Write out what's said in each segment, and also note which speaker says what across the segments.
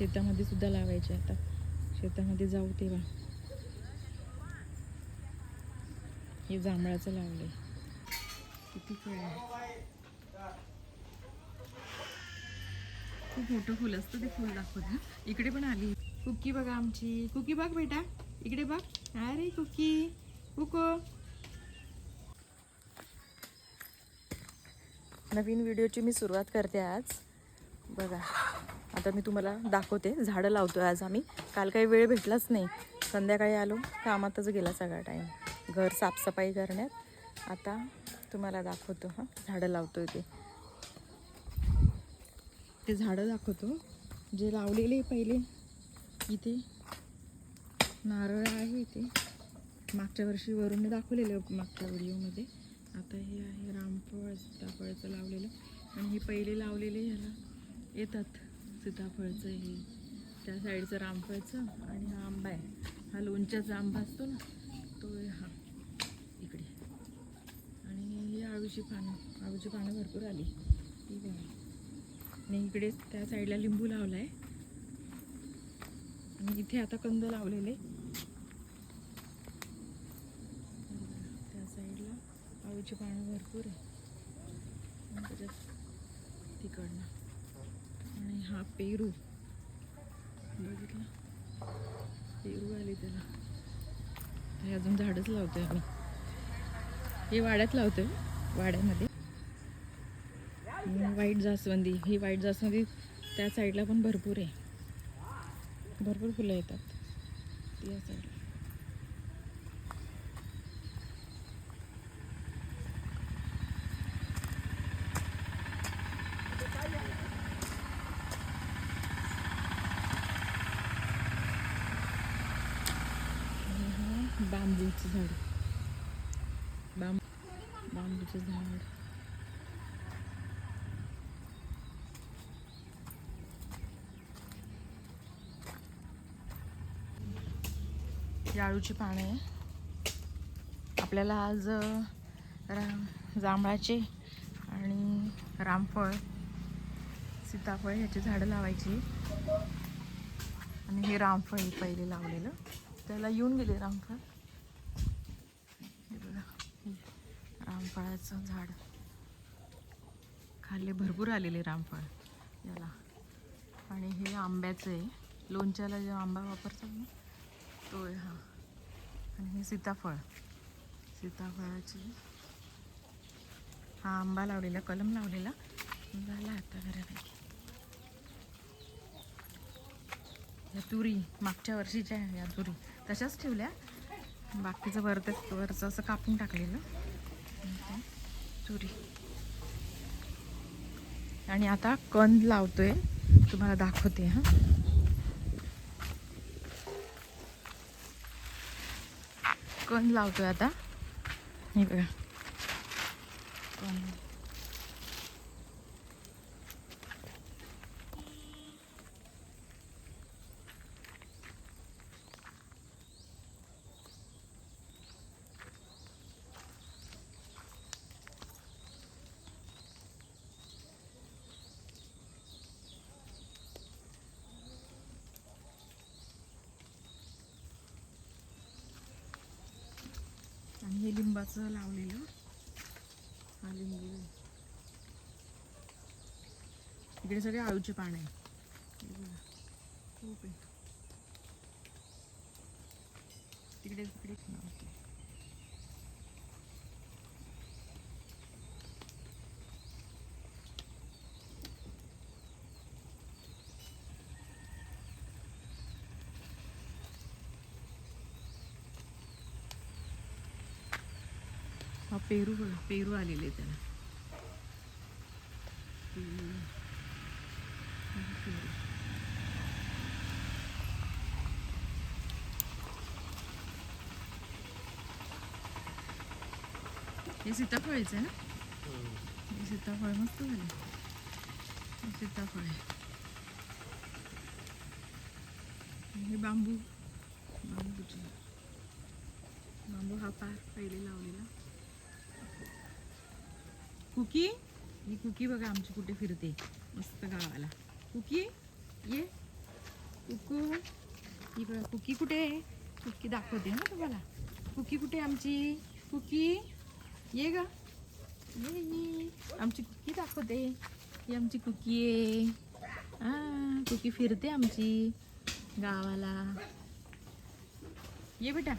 Speaker 1: शेतामध्ये सुद्धा लावायचे आता. शेतामध्ये जाऊ तेव्हा. हे जांभळाचं लावलंय. किती फळ आहे. खूप मोठं फुल असतं ते फुल दाखवत ना इकडे पण आली. कुकी बघा आमची. कुकी बघ बेटा. इकडे बघ. अरे कुकी. कुको. नवीन व्हिडिओची मी सुरुवात करते आज. बघा. आता मी तुम्हाला दाखवते. झाडं लावतो आज आम्ही. काल काही वेळ भेटलाच नाही. संध्याकाळी आलो. कामातच गेला सगळा टाईम घर साफसफाई करण्यात. आता तुम्हाला दाखवतो हां. झाडं लावतो ते. ते झाडं दाखवतो. जे लावलेले पहिले इथे. नारळ आहे इथे. मागच्या वर्षी वरून दाखवलेलं मागच्या व्हिडिओमध्ये. आता हे आहे रामफळ सीताफळचं लावलेलं. आणि हे पहिले लावलेले ह्याला येतात. सीताफळचं हे त्या साईडचं रामफळचं आणि हा आंबा आहे. हा लोणच्याचा आंबा असतो ना तो आहे हा. इकडे. आणि ही आळूची पानं आळूची पानं भरपूर आली. ठीक आहे आणि इकडे त्या साईडला लिंबू लावला आहे आणि इथे आता कंद लावलेले. त्या साईडला आळूची पानं भरपूर आहे. त्याच्यात तिकडनं आणि हा पेरू. बघितला? पेरू आले त्याला. हे अजून झाडच लावतोय आम्ही. हे वाड्यात लावतोय वाड्यामध्ये. वाईट व्हाईट जास्वंदी. ही व्हाईट जास्वंदी त्या साईडला पण भरपूर आहे. भरपूर फुलं येतात. त्या साईडला आणि हा बांबूचं झाड. बांब बांबूचं झाड. जाळूची पाने. पानं आहे आपल्याला आज राम जांभळाचे आणि रामफळ सीताफळ ह्याची झाडं लावायची. आणि हे रामफळ पहिले लावलेलं. त्याला येऊन गेले रामफळ हे बघा हे रामफळाचं झाड. खाल्ले भरपूर आलेले रामफळ. याला. आणि हे आंब्याचं आहे. लोणच्याला जे आंबा वापरतो ना तो आहे हा. आणि हे सीताफळ. सीताफळाची. हा आंबा लावलेला कलम लावलेला. झाला आता बऱ्यापैकी या तुरी मागच्या वर्षीच्या आहे या तुरी. तशाच ठेवल्या. बाकीचं वरत वरचं असं कापून टाकलेलं. तुरी आणि आता कंद लावतोय. तुम्हाला दाखवते हां. कंद लावतोय आता. हे बघा. कंद आणि हे लिंबाचं लावलेलं. हा लिंबू इकडे सगळे आळूचे पान आहे हे आहे. तिकडे तिकडे. हा पेरू पेरू आलेले त्याला. हे सीताफळच आहे ना? हे सीताफळ मस्त झाले. सीताफळ आहे. हे बांबू. बांबूचे. बांबू हा पार पहिले लावलेला. कुकी? ही कुकी बघा आमची कुठे फिरते. मस्त गावाला. कुकी? ये. कुकू. ही बघा कुकी कुठे आहे? कुकी दाखवते ना तुम्हाला. कुकी कुठे आमची? कुकी? ये ग. ये आमची कुकी दाखवते. ही आमची कुकी आहे. हा कुकी फिरते आमची गावाला. ये बेटा.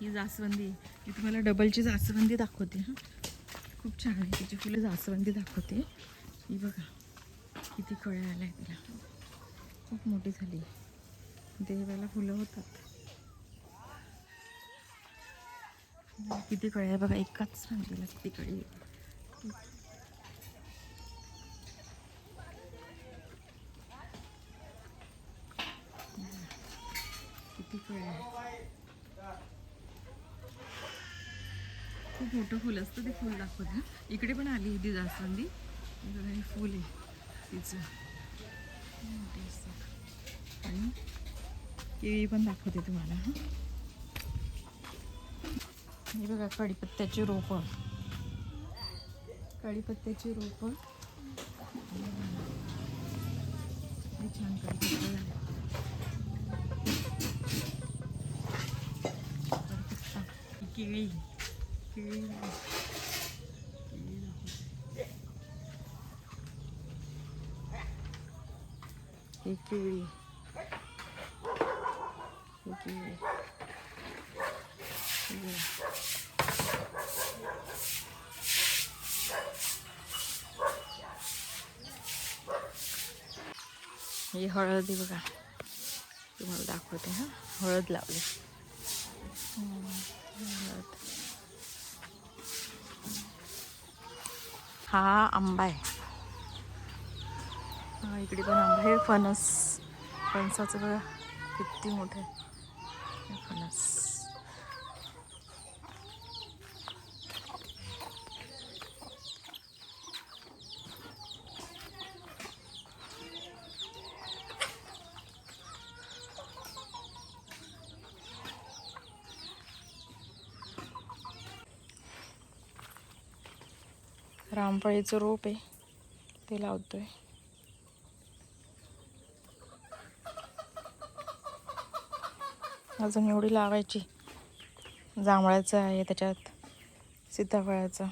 Speaker 1: ही जास्वंदी मी तुम्हाला डबलची जास्वंदी दाखवते हां. खूप छान आहे तिची फुलं जास्वंदी दाखवते. ही बघा किती कळ्या आल्या तिला. खूप मोठी झाली. देवाला फुलं होतात. किती कळ्या आहे बघा एकाच सांगितलं किती कळी किती कळ्या खूप मोठं फुल असतं ते फुल दाखवत. ना इकडे पण आली होती जास्वंदी. हे फुल आहे तिचं. असतात आणि केळी पण दाखवते तुम्हाला हां. हे बघा कढीपत्त्याची रोपं. कढीपत्त्याची रोपं. छान कढीपत्ता केळी केळी बघा. केळी दाखवते. ही केळी ही केळी ही बघा. हळद बघा. तुम्हाला दाखवते हां. हळद लावली हम्म, हळद हा आंबा आहे. हा इकडे पण आंबा आहे. फणस. फणसाचं बघा किती मोठं आहे. फणस. रामफळीचं रोप आहे ते लावतोय. अजून एवढी लावायची. जांभळाचं आहे त्याच्यात सीताफळाचं.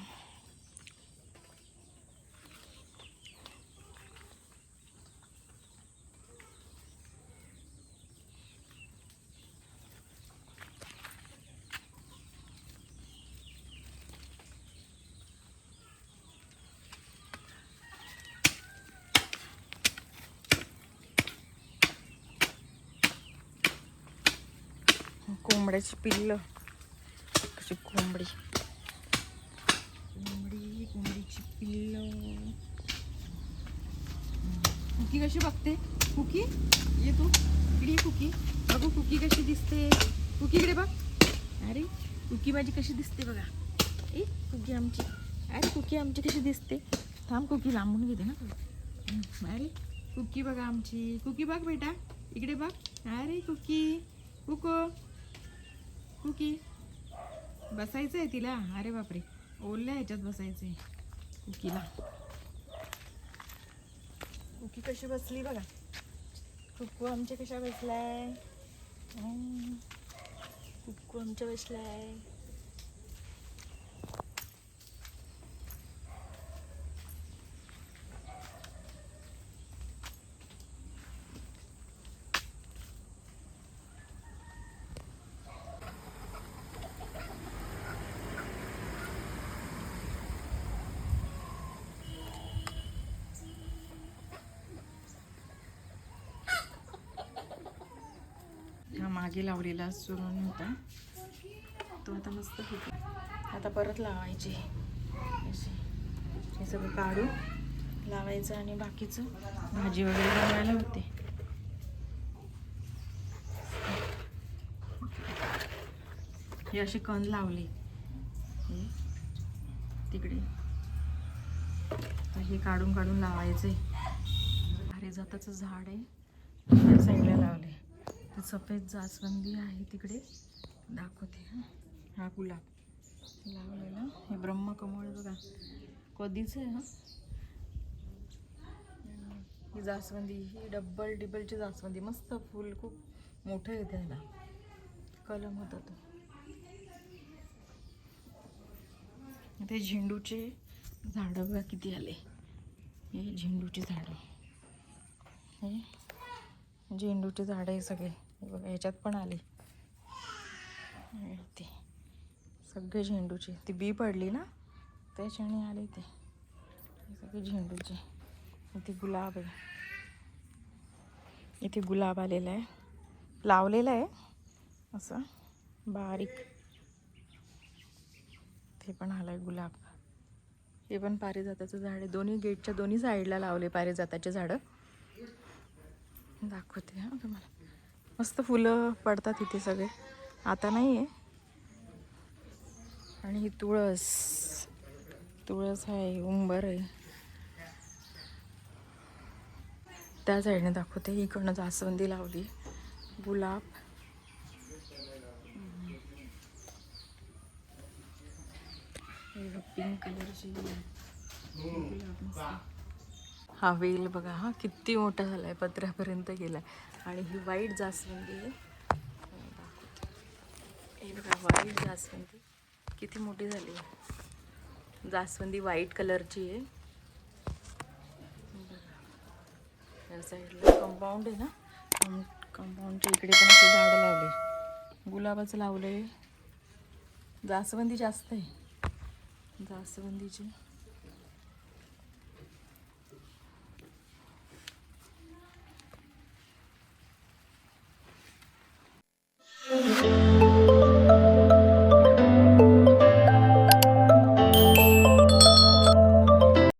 Speaker 1: कोंबड्याची पिल्ल. कशी कोंबडी. कोंबडी कोंबडीची पिल्लं. कुकी कशी बघते? कुकी? ये तू. इकडे कुकी. बघू कुकी कशी दिसते. कुकी इकडे बघ. अरे कुकी माझी कशी दिसते बघा. ए कुकी आमची. अरे कुकी आमची कशी दिसते. थांब कुकी लांबून घेते ना. अरे कुकी बघा आमची. कुकी बघ बेटा. इकडे बघ. अरे कुकी. कुको. हो कुकी बसायचं आहे तिला. अरे बापरे. ओल्या ह्याच्यात बसायचं आहे. कुकीला. कुकी कशी बसली बघा. कुक्कू आमच्या कशा बसलाय? कुक्कू आमच्या बसलाय. हा मागे लावलेला सुरून होता. तो आता मस्त होतो. आता परत लावायचे. असे हे सगळं काढून लावायचं आणि बाकीचं भाजी वगैरे बनवायला होते. हे असे कण लावले. हे तिकडे. तर हे काढून काढून लावायचे अरे जाताचं झाड आहे. त्या साईडला लावले सफेद जास्वंदी आहे तिकडे. दाखवते हा. हा गुलाब. लावलेला. हे ब्रह्मकमळ बघा. कधीच आहे हा. ही जास्वंदी ही डब्बल डिबलची जास्वंदी. मस्त फुल खूप मोठं येते ह्याला कलम होता तो. ते झेंडूचे झाडं बघा किती आले. हे झेंडूची झाडं. हे. झेंडूचे झाडं आहे सगळे. बघा ह्याच्यात पण आले. ते सगळे झेंडूचे. ती बी पडली ना त्याच्याने आले ते. सगळे झेंडूचे. इथे गुलाब आहे. इथे गुलाब आलेला आहे. लावलेला आहे असं बारीक. ते पण आलं आहे गुलाब. हे पण पारिजाताचं झाड आहे. दोन्ही गेटच्या दोन्ही साईडला लावले पारिजाताचे झाडं. दाखवते हां तुम्हाला. मस्त फुलं पडतात इथे सगळे. आता नाही आहे आणि ही तुळस. तुळस आहे उंबर आहे. त्या साईडने दाखवते. इकडनं जास्वंदी लावली. गुलाब. पिंक कलरची गुलाब हा वेल बघा हा किती मोठा आहे पत्र्यापर्यंत गेलाय. आणि ही वाईट जास्वंदी आहे. हे बघा वाईट जास्वंदी. किती मोठी झाली. आहे. जास्वंदी व्हाईट कलरची आहे. या साईडला कंपाऊंड आहे ना? कंपाऊंडच्या इकडे पण असे झाडं लावले. गुलाबाचं लावलं आहे जास्वंदी जास्त आहे. जास्वंदीची